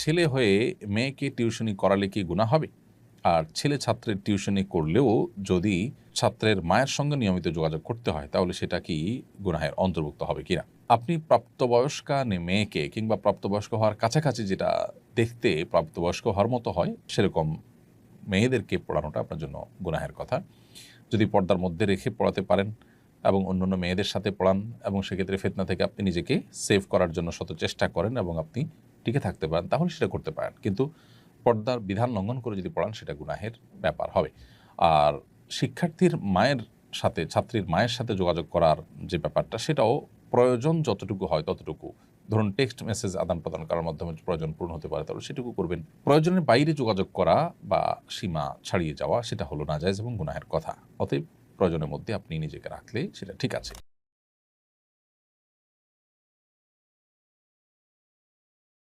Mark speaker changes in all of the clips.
Speaker 1: ছেলে হয়ে মেয়েকে টিউশনি করালে কি গুণা হবে? আর ছেলে ছাত্রের টিউশনি করলেও যদি ছাত্রের মায়ের সঙ্গে নিয়মিত যোগাযোগ করতে হয়, তাহলে সেটা কি গুনাহের অন্তর্ভুক্ত হবে কিনা? আপনি প্রাপ্তবয়স্কা মেয়েকে কিংবা প্রাপ্তবয়স্ক হওয়ার কাছাকাছি যেটা দেখতে প্রাপ্তবয়স্ক হওয়ার মতো হয়, সেরকম মেয়েদেরকে পড়ানোটা আপনার জন্য গুনাহের কথা। যদি পর্দার মধ্যে রেখে পড়াতে পারেন এবং অন্যান্য মেয়েদের সাথে পড়ান এবং সেক্ষেত্রে ফেতনা থেকে আপনি নিজেকে সেভ করার জন্য শত চেষ্টা করেন এবং আপনি টিকে থাকতে পারেন, তাহলে সেটা করতে পারেন। কিন্তু পর্দার বিধান লঙ্ঘন করে যদি পড়ান, সেটা গুনাহের ব্যাপার হবে। আর শিক্ষার্থীর মায়ের সাথে, ছাত্রীর মায়ের সাথে যোগাযোগ করার যে ব্যাপারটা, সেটাও প্রয়োজন যতটুকু হয় ততটুকু। ধরুন টেক্সট মেসেজ আদান প্রদান করার মাধ্যমে প্রয়োজন পূর্ণ হতে পারে, তাহলে সেটুকু করবেন। প্রয়োজনের বাইরে যোগাযোগ করা বা সীমা ছাড়িয়ে যাওয়া, সেটা হলো নাজায়জ এবং গুনাহের কথা। অতএব প্রয়োজনের মধ্যে আপনি নিজেকে রাখলে সেটা ঠিক আছে।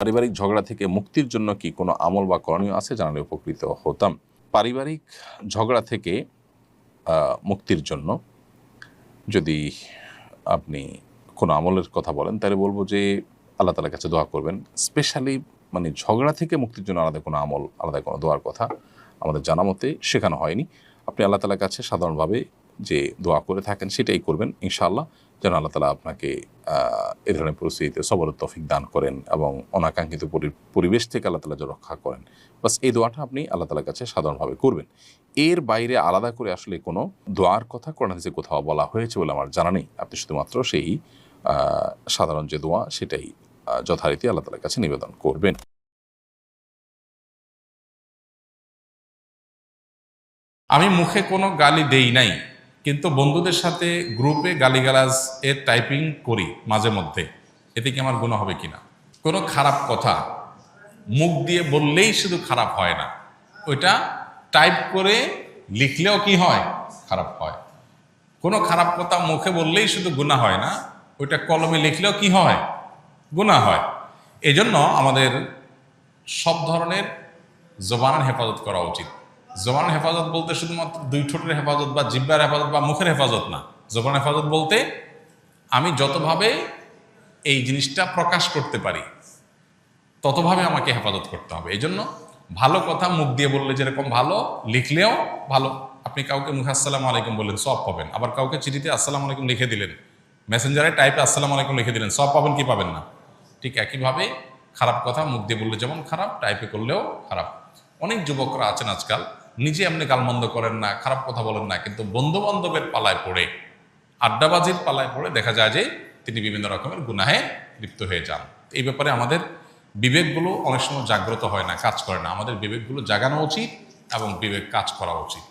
Speaker 1: পারিবারিক ঝগড়া থেকে মুক্তির জন্য কি কোনো আমল বা করণীয় আছে? জানালে উপকৃত হতাম। পারিবারিক ঝগড়া থেকে মুক্তির জন্য যদি আপনি কোনো আমলের কথা বলেন, তাহলে বলব যে আল্লাহ তালার কাছে দোয়া করবেন। স্পেশালি মানে ঝগড়া থেকে মুক্তির জন্য আলাদা কোনো আমল, আলাদা কোনো দোয়ার কথা আমাদের জানা মতে শেখানো হয়নি। আপনি আল্লাহ তালার কাছে সাধারণভাবে যে দোয়া করে থাকেন সেটাই করবেন, ইনশাআল্লাহ। যেন আল্লাহ তালা আপনাকে এ ধরনের পরিস্থিতিতে সবর তফিক দান করেন এবং অনাকাঙ্ক্ষিত পরি- পরিবেশ থেকে আল্লাহ তালা রক্ষা করেন। বাস এই দোয়াটা আপনি আল্লাহ তালার কাছে সাধারণভাবে করবেন। এর বাইরে আলাদা করে আসলে কোনো দোয়ার কথা কোরআন হাদিসে কোথাও বলা হয়েছে বলে আমার জানা নেই। আপনি শুধুমাত্র সেই সাধারণ যে দোয়া সেটাই যথারীতি আল্লাহ তালার কাছে নিবেদন করবেন।
Speaker 2: আমি মুখে কোনো গালি দেই নাই। কিন্তু বন্ধুদের সাথে গ্রুপে গালিগালাজ এর টাইপিং করি মাঝে মধ্যে। এতে কি আমার গুণ হবে কিনা? কোনো খারাপ কথা। মুখ দিয়ে বললেই শুধু খারাপ হয় না। ওইটা টাইপ করে লিখলেও কি হয়? খারাপ হয়। কোনো খারাপ কথা মুখে বললেই শুধু গুণা হয় না, ওইটা কলমে লিখলেও কি হয়? গুণা হয়। এজন্য আমাদের সব ধরনের জবানের হেফাজত করা উচিত। জবানের হেফাজত বলতে শুধুমাত্র দুই ঠোঁটের হেফাজত বা জিব্বার হেফাজত বা মুখের হেফাজত না জবানের হেফাজত বলতে আমি যতভাবে এই জিনিসটা প্রকাশ করতে পারি, ততভাবে আমাকে হেফাজত করতে হবে। এই জন্য ভালো কথা মুখ দিয়ে বললে যেরকম ভালো, লিখলেও ভালো। আপনি কাউকে মুখে আসসালামু আলাইকুম বললেন, সব পাবেন। আবার কাউকে চিঠিতে আসসালামু আলাইকুম লিখে দিলেন, মেসেঞ্জারে টাইপে আসসালামু আলাইকুম লিখে দিলেন, সব পাবেন কি পাবেন না। ঠিক একইভাবে খারাপ কথা মুখ দিয়ে বললে যেমন খারাপ, টাইপে করলেও খারাপ। অনেক যুবকরা আছেন আজকাল নিজে আপনি গালমন্দ করেন না, খারাপ কথা বলেন না, কিন্তু বন্ধু বান্ধবের পালায় পড়ে, আড্ডাবাজির পালায় পড়ে দেখা যায় যে তিনি বিভিন্ন রকমের গুনাহে লিপ্ত হয়ে যান। এই ব্যাপারে আমাদের বিবেকগুলো অনেক সময় জাগ্রত হয় না, কাজ করে না। আমাদের বিবেকগুলো জাগানো উচিত এবং বিবেক কাজ করা উচিত।